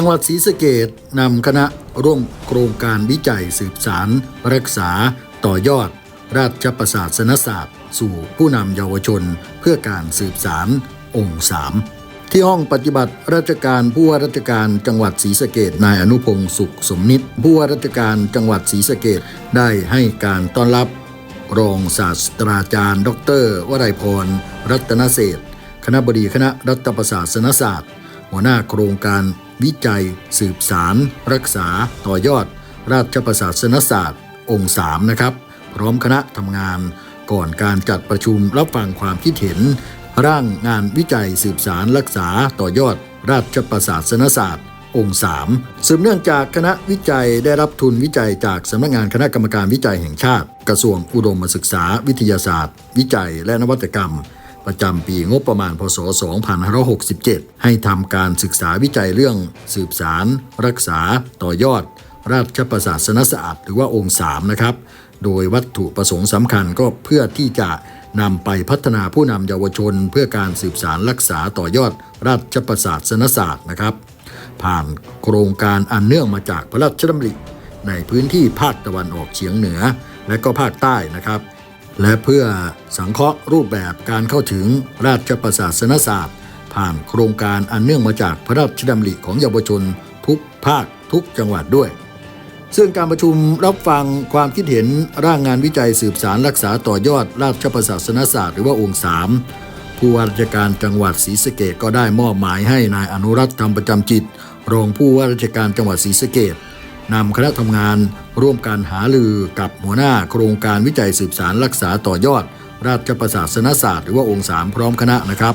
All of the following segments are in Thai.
จังหวัดศรีสะเกดนำคณะร่วมโครงการวิจัยสืบสาร รักษา ต่อยอด ราชประศาสนศาสตร์ สู่ผู้นำเยาวชน เพื่อการสืบสารองค์สามที่ห้องปฏิบัติราชการผู้ว่าราชการจังหวัดศรีสะเกดนายอนุพงศ์สุขสมนิตผู้ว่าราชการจังหวัดศรีสะเกดได้ให้การต้อนรับ รองศาสตราจารย์ ดร วรัยพร รัตนเศษคณะบดีคณะรัฐประศาสนศาสตร์ หัวหน้าโครงการ วิจัย สืบสาร รักษา ต่อยอด ราชประศาสนศาสตร์ องค์สามนะครับ พร้อมคณะทำงาน ก่อนการจัดประชุมรับฟังความคิดเห็น ร่างงานวิจัยสืบสารรักษาต่อยอด ราชประศาสนศาสตร์องค์3สืบเนื่องจากคณะวิจัยได้รับทุนวิจัยจากสำนักงานคณะกรรมการวิจัยแห่งชาติ กระทรวงอุดมศึกษาวิทยาศาสตร์ วิจัยและนวัตกรรม ประจำปีงบประมาณพศ 2567 ให้ทำการศึกษาวิจัยเรื่องสืบสาร รักษา ต่อยอด ราชประศาสนศาสตร์หรือว่าองค์ 3 นะครับ โดยวัตถุประสงค์สำคัญก็เพื่อที่จะนำไปพัฒนาผู้นำเยาวชน เพื่อการสืบสารรักษาต่อยอด ราชประศาสนศาสตร์นะครับ ผ่านโครงการอันเนื่องมาจากพระราชดำริในพื้นที่ภาคตะวันออกเฉียงเหนือ และก็ภาคใต้นะครับ และเพื่อสังเคราะห์รูปแบบการเข้าถึงราชประศาสนศาสตร์ ผ่านโครงการอันเนื่องมาจากพระราชดำริของเยาวชนทุกภาคทุกจังหวัดด้วย ซึ่งการประชุมรับฟังความคิดเห็นร่างงานวิจัยสืบสารรักษาต่อยอดราชประศาสนศาสตร์หรือว่าองค์สามผู้ว่าราชการจังหวัดศรีสะเกดก็ได้มอบหมายให้นายอนุรัตน์ธรรมประจำจิต รองผู้ว่าราชการจังหวัดศรีสะเกด นำคณะทำงาน ร่วมการหาลือกับหัวหน้าโครงการวิจัยสืบสารรักษาต่อยอด ราชประศาสนศาสตร์หรือว่าองค์สามพร้อมคณะนะครับ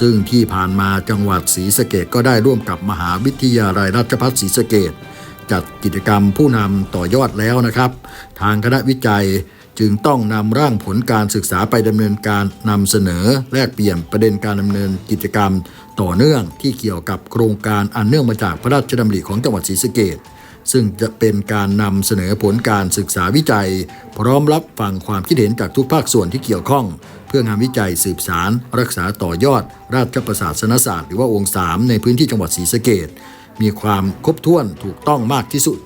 ซึ่งที่ผ่านมาจังหวัดศรีสะเกดก็ได้ร่วมกับมหาวิทยาลัยราชภัฏศรีสะเกดจัดกิจกรรมผู้นำต่อยอดแล้วนะครับ ทางคณะวิจัยจึงต้องนำร่างผลการศึกษาไปดำเนินการนำเสนอแลกเปลี่ยนประเด็นการดำเนินกิจกรรม ต่อเนื่องที่เกี่ยวกับโครงการอันเนื่องมาจากพระราชดำริของจังหวัดศรีสะเกด ซึ่งจะเป็นการนำเสนอผลการศึกษาวิจัย พร้อมรับฟังความคิดเห็นจากทุกภาคส่วนที่เกี่ยวข้อง เพื่องานวิจัยสืบสาร รักษาต่อยอด ราชประศาสนศาสตร์หรือว่าองค์สามในพื้นที่จังหวัดศรีสะเกดมีความครบถ้วนถูกต้องมากที่สุด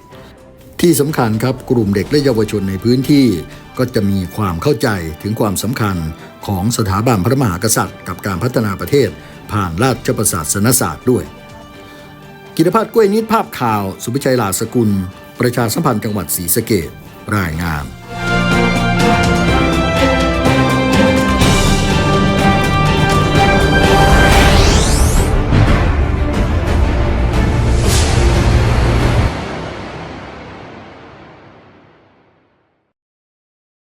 ที่สำคัญครับกลุ่มเด็กและเยาวชนในพื้นที่ ก็จะมีความเข้าใจถึงความสำคัญของสถาบันพระมหากษัตริย์ กับการพัฒนาประเทศ ผ่านราชประศาสนศาสตร์ด้วย กิตภาพกล้วยนิดภาพข่าว สุพิชัยลาสกุล ประชาสัมพันธ์จังหวัดศรีสะเกดรายงาน